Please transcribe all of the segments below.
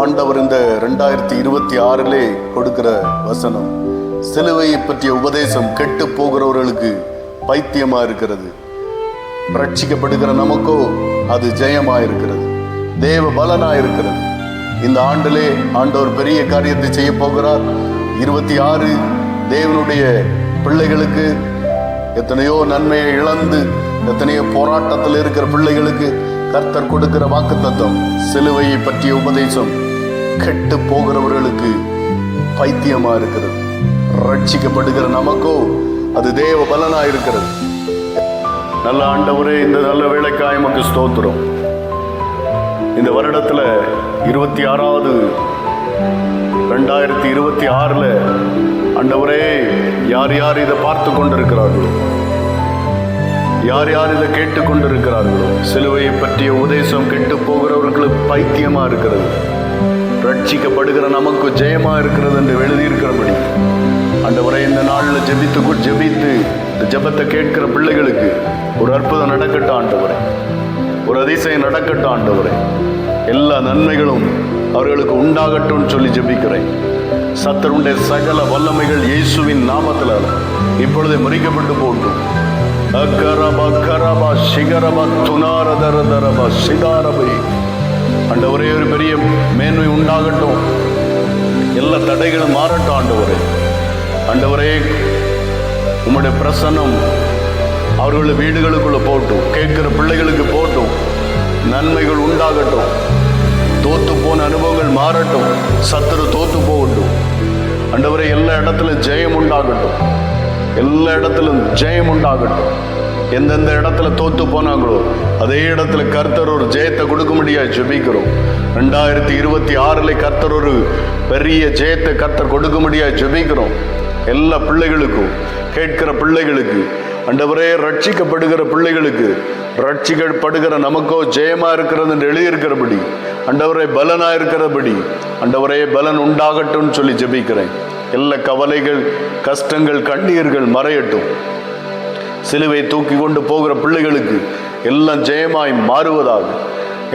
ஆண்டவர் இந்த ரெண்டாயிரத்தி இருபத்தி ஆறிலே கொடுக்கிற வசனம் சிலுவையை பற்றிய உபதேசம் கெட்டு போகிறவர்களுக்கு பைத்தியமா இருக்கிறது ரட்சிக்கப்படுகிற நமக்கோ அது ஜெயமா இருக்கிறது தேவ பலனா இருக்கிறது இந்த ஆண்டிலே ஆண்டவர் பெரிய காரியத்தை செய்ய போகிறார். இருபத்தி ஆறு தேவனுடைய பிள்ளைகளுக்கு எத்தனையோ நன்மையை இழந்து எத்தனையோ போராட்டத்தில் இருக்கிற பிள்ளைகளுக்கு கர்த்தர் கொடுக்கிற வாக்குத்தத்தம் சிலுவையை பற்றிய உபதேசம். கெட்டு போகிறவர்களுக்கு பைத்தியமா இருக்கிறது. ரட்சிக்கப்படுகிற நமக்கோ அது தேவ பலனா இருக்கிறது. நல்ல ஆண்டவரே இந்த நல்ல வேலைக்காய் நமக்கு ஸ்தோத்திரம். இந்த வருடத்துல இருபத்தி ஆறாவது ரெண்டாயிரத்தி இருபத்தி ஆறுல ஆண்டவரே யார் யார் இதை பார்த்து கொண்டிருக்கிறார்களோ யார் யார் இதை கேட்டுக்கொண்டிருக்கிறார்களோ சிலுவையை பற்றிய உதேசம் கெட்டு போகிறவர்களுக்கு பைத்தியமா இருக்கிறது. ரட்சிக்கப்படுகிற நமக்கு ஜெயமா இருக்கிறது என்று எழுதியிருக்கிறபடி அண்டவரை இந்த நாளில் ஜெபித்து ஜெபித்து இந்த ஜெபத்தை கேட்கிற பிள்ளைகளுக்கு ஒரு அற்புதம் நடக்கட்டும் ஆண்டவரை. ஒரு அதிசயம் நடக்கட்டும் ஆண்டவரை. எல்லா நன்மைகளும் அவர்களுக்கு உண்டாகட்டும் சொல்லி ஜெபிக்கிறேன். சத்தருடைய சகல வல்லமைகள் இயேசுவின் நாமத்தில் இப்பொழுதே முறிக்கப்பட்டு போட்டும் அக்கரபா கரபா சிகரபா துனாரதர தரபா சிதாரபை அந்த ஒரே ஒரு பெரிய மேன்மை உண்டாகட்டும். எல்லா தடைகளும் மாறட்டும் ஆண்டவரே. ஆண்டவரே உம்முடைய பிரசன்னம் அவர்கள் வீடுகளுக்குள்ள போட்டும் கேட்கிற பிள்ளைகளுக்கு போட்டும். நன்மைகள் உண்டாகட்டும். தோத்து போன அனுபவங்கள் மாறட்டும். சத்துரு தோத்து போகட்டும். அண்டவரை எல்லா இடத்துல ஜெயம் உண்டாகட்டும். எல்லா இடத்திலும் ஜெயம் உண்டாகட்டும். எந்தெந்த இடத்துல தோத்து போனாங்களோ அதே இடத்துல கர்த்தர் ஒரு ஜெயத்தை கொடுக்க முடியாது ஜெபிக்கிறோம். ரெண்டாயிரத்தி இருபத்தி ஆறுல கர்த்தர் ஒரு பெரிய ஜெயத்தை கர்த்தர் கொடுக்க முடியாது ஜெபிக்கிறோம். எல்லா பிள்ளைகளுக்கும் கேட்கிற பிள்ளைகளுக்கு அண்டவரே ரட்சிக்கப்படுகிற பிள்ளைகளுக்கு ரட்சிக்கப்படுகிற நமக்கோ ஜெயமா இருக்கிறது என்று எழுதியிருக்கிறபடி அண்டவரே பலனா இருக்கிறபடி அண்டவரே பலன் உண்டாகட்டும்னு சொல்லி ஜெபிக்கிறேன். எல்லா கவலைகள் கஷ்டங்கள் கண்ணீர்கள் மறையட்டும். சிலுவை தூக்கி கொண்டு போகிற பிள்ளைகளுக்கு எல்லாம் ஜெயமாய் மாறுவதாக.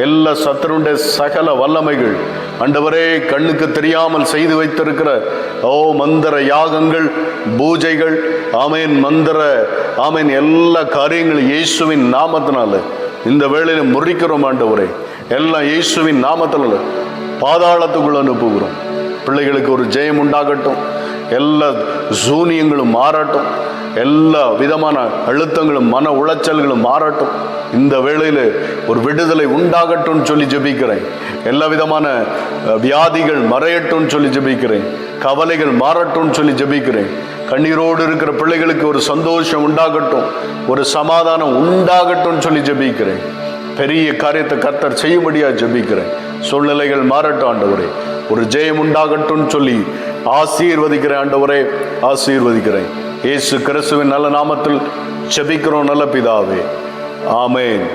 எல்லா சத்தருடைய சகல வல்லமைகள் அண்டவரே கண்ணுக்கு தெரியாமல் செய்து வைத்திருக்கிற ஓ மந்திர யாகங்கள் பூஜைகள் ஆமேன் மந்திர ஆமேன் எல்லா காரியங்களும் இயேசுவின் நாமத்தினால இந்த வேளையில முறிக்கிறோம் ஆண்டவரே. எல்லாம் இயேசுவின் நாமத்தினால பாதாளத்துக்குள்ள அனுப்புகிறோம். பிள்ளைகளுக்கு ஒரு ஜெயம் உண்டாகட்டும். எல்லா சூனியங்களும் மாறட்டும். எல்லா விதமான அழுத்தங்களும் மன உளைச்சல்களும் மாறட்டும். இந்த வேளையில் ஒரு விடுதலை உண்டாகட்டும் சொல்லி ஜெபிக்கிறேன். எல்லா விதமான வியாதிகள் மறையட்டும் சொல்லி ஜெபிக்கிறேன். கவலைகள் மாறட்டும் சொல்லி ஜெபிக்கிறேன். கண்ணீரோடு இருக்கிற பிள்ளைகளுக்கு ஒரு சந்தோஷம் உண்டாகட்டும். ஒரு சமாதானம் உண்டாகட்டும் சொல்லி ஜெபிக்கிறேன். பெரிய காரியத்தை கர்த்தர் செய்யும்படியா ஜபிக்கிறேன். சூழ்நிலைகள் மாறட்டும் ஆண்டவரே. ஒரு ஜெயம் உண்டாகட்டும் சொல்லி ஆசீர்வதிக்கிறேன் ஆண்டவரே. ஆசீர்வதிக்கிறேன். இயேசு கிறிஸ்துவின் நல்ல நாமத்தில் ஜெபிக்கிறோம் நல்ல பிதாவே. ஆமேன்.